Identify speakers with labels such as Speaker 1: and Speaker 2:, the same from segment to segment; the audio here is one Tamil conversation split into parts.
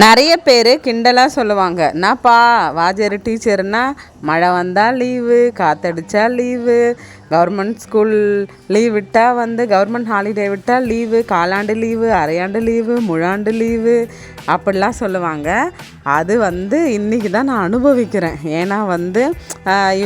Speaker 1: நிறைய பேர் கிண்டலாக சொல்லுவாங்க. நாப்பா வாஜர் டீச்சர்னா மழை வந்தால் லீவு காற்றடிச்சா லீவு கவர்மெண்ட் ஸ்கூல் லீவ் விட்டால் வந்து கவர்மெண்ட் ஹாலிடே விட்டால் லீவு காலாண்டு லீவு அரையாண்டு லீவு முழாண்டு லீவு அப்படிலாம் சொல்லுவாங்க. அது வந்து இன்றைக்கி தான் நான் அனுபவிக்கிறேன். ஏன்னா வந்து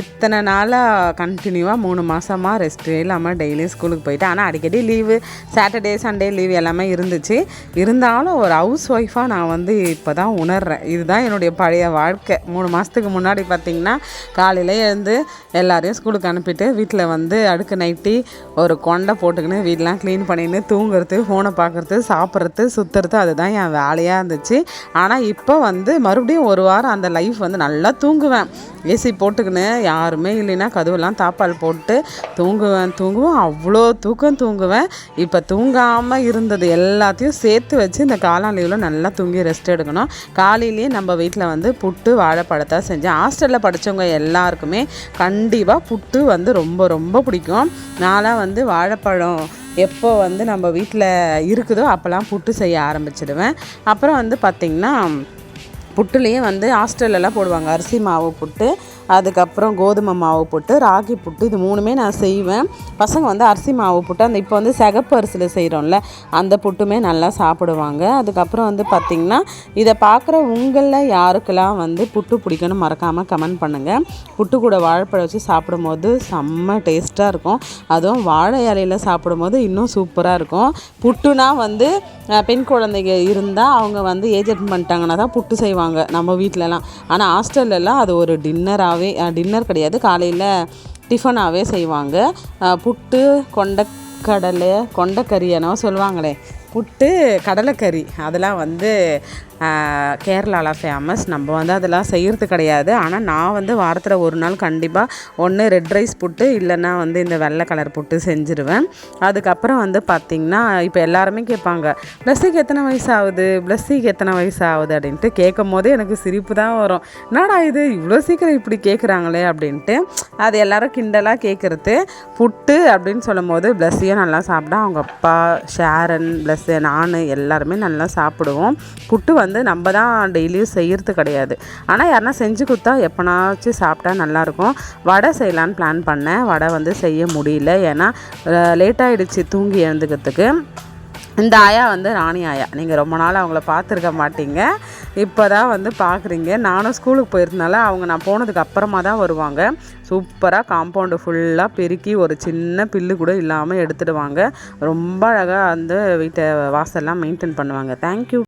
Speaker 1: இத்தனை நாளாக கண்டினியூவாக மூணு மாதமாக ரெஸ்ட்டே இல்லாமல் டெய்லியும் ஸ்கூலுக்கு போயிட்டு ஆனால் அடிக்கடி லீவு சாட்டர்டே சண்டே லீவ் எல்லாமே இருந்துச்சு. இருந்தாலும் ஒரு ஹவுஸ் ஒய்ஃபாக நான் வந்து இப்போ தான் உணர்றேன். இதுதான் என்னுடைய பழைய வாழ்க்கை. மூணு மாதத்துக்கு முன்னாடி பார்த்திங்கன்னா காலையில் எழுந்து எல்லாரையும் ஸ்கூலுக்கு அனுப்பிட்டு வீட்டில் வந்து அடுக்கு நைட்டி ஒரு கொண்டை போட்டுக்கின்னு வீடெலாம் க்ளீன் பண்ணின்னு தூங்குறது ஃபோனை பார்க்குறது சாப்பிட்றது சுற்றுறது அதுதான் என் வேலையாக இருந்துச்சு. ஆனால் இப்போ வந்து மறுபடியும் ஒரு வாரம் அந்த லைஃப் வந்து நல்லா தூங்குவேன். ஏசி போட்டுக்கின்னு யாருமே இல்லைன்னா கதவுலாம் தாப்பால் போட்டு தூங்குவேன் தூங்குவேன். அவ்வளோ தூக்கம் தூங்குவேன். இப்போ தூங்காமல் இருந்தது எல்லாத்தையும் சேர்த்து வச்சு இந்த காலம் லீவில் நல்லா தூங்கி ரெஸ்ட் எடுக்கணும். காலையிலேயே நம்ம வீட்டில் வந்து புட்டு வாழைப்பழத்தை செஞ்சேன் ஹாஸ்டலில் படித்தவங்க எல்லாருக்குமே கண்டிப்பாக புட்டு வந்து ரொம்ப ரொம்ப பிடிக்கும். நான்லாம் வந்து வாழைப்பழம் எப்போ வந்து நம்ம வீட்டில் இருக்குதோ அப்போல்லாம் புட்டு செய்ய ஆரம்பிச்சிடுவேன். அப்புறம் வந்து பார்த்திங்கன்னா புட்டுலேயே வந்து ஹாஸ்டல்லலாம் போடுவாங்க. அரிசி மாவு புட்டு அதுக்கப்புறம் கோதுமை மாவு புட்டு ராகி புட்டு இது மூணுமே நான் செய்வேன். பசங்க வந்து அரிசி மாவு புட்டு அந்த இப்போ வந்து சிகப்பு அரிசியில் செய்கிறோம்ல அந்த புட்டுமே நல்லா சாப்பிடுவாங்க. அதுக்கப்புறம் வந்து பார்த்திங்கன்னா இதை பார்க்குற உங்களில் யாருக்கெல்லாம் வந்து புட்டு பிடிக்கும்னு மறக்காமல் கமெண்ட் பண்ணுங்கள் புட்டு கூட வாழைப்பழம் வச்சு சாப்பிடும்போது செம்ம டேஸ்ட்டாக இருக்கும். அதுவும் வாழை இலையில் சாப்பிடும்போது இன்னும் சூப்பராக இருக்கும். புட்டுனா வந்து பெண் குழந்தைங்க இருந்தால் அவங்க வந்து ஏஜ் பண்ணிட்டாங்கன்னா தான் புட்டு செய்வாங்க நம்ம வீட்டிலலாம் ஆனால் ஹாஸ்டல்லலாம் அது ஒரு டின்னராகவே டின்னர் கிடையாது. காலையில் டிஃபனாகவே செய்வாங்க. புட்டு புட்டு கொண்டக்கடலை கொண்டக்கறி என்னவோ சொல்லுவாங்களே புட்டு கடலைக்கறி. அதெல்லாம் வந்து கேரளாவில் ஃபேமஸ் நம்ம வந்து அதெல்லாம் செய்கிறது கிடையாது. ஆனால் நான் வந்து வாரத்தில் ஒரு நாள் கண்டிப்பாக ஒன்று ரெட் ரைஸ் புட்டு இல்லைன்னா வந்து இந்த வெள்ளை கலர் புட்டு செஞ்சுருவேன். அதுக்கப்புறம் வந்து பார்த்திங்கன்னா இப்போ எல்லாருமே கேட்பாங்க ப்ளஸ்ஸுக்கு எத்தனை வயசு ஆகுது ப்ளஸ்ஸிக்கு எத்தனை வயசு ஆகுது அப்படின்ட்டு கேட்கும் போதே எனக்கு சிரிப்பு தான் வரும். என்னடா இது? இவ்வளோ சீக்கிரம் இப்படி கேட்குறாங்களே அப்படின்ட்டு அது எல்லாரும் கிண்டலாக கேட்குறது புட்டு அப்படின்னு சொல்லும் போது ப்ளஸ்ஸையும் நல்லா சாப்பிட்டா அவங்க அப்பா ஷேரன் ப்ளஸ் நான் எல்லாருமே நல்லா சாப்பிடுவோம். புட்டு வந்து நம்ம தான் டெய்லியும் செய்கிறது கிடையாது. ஆனால் யாருனா செஞ்சு கொடுத்தா எப்போனாச்சும் சாப்பிட்டா நல்லாயிருக்கும். வடை செய்யலான்னு பிளான் பண்ணேன். வடை வந்து செய்ய முடியல. ஏன்னா லேட் ஆகிடுச்சு தூங்கி எழுந்துக்கிறதுக்கு. இந்த ஆயா வந்து ராணி ஆயா. நீங்கள் ரொம்ப நாள் அவங்கள பார்த்துருக்க மாட்டீங்க. இப்போ தான் வந்து பார்க்குறீங்க. நானும் ஸ்கூலுக்கு போயிருந்தனால அவங்க நான் போனதுக்கு அப்புறமா தான் வருவாங்க. சூப்பராக காம்பவுண்டு ஃபுல்லாக பெருக்கி ஒரு சின்ன பில்லு கூட இல்லாமல் எடுத்துடுவாங்க. ரொம்ப அழகாக வந்து வீட்டை வாசல்லாம் மெயின்டைன் பண்ணுவாங்க. தேங்க்யூ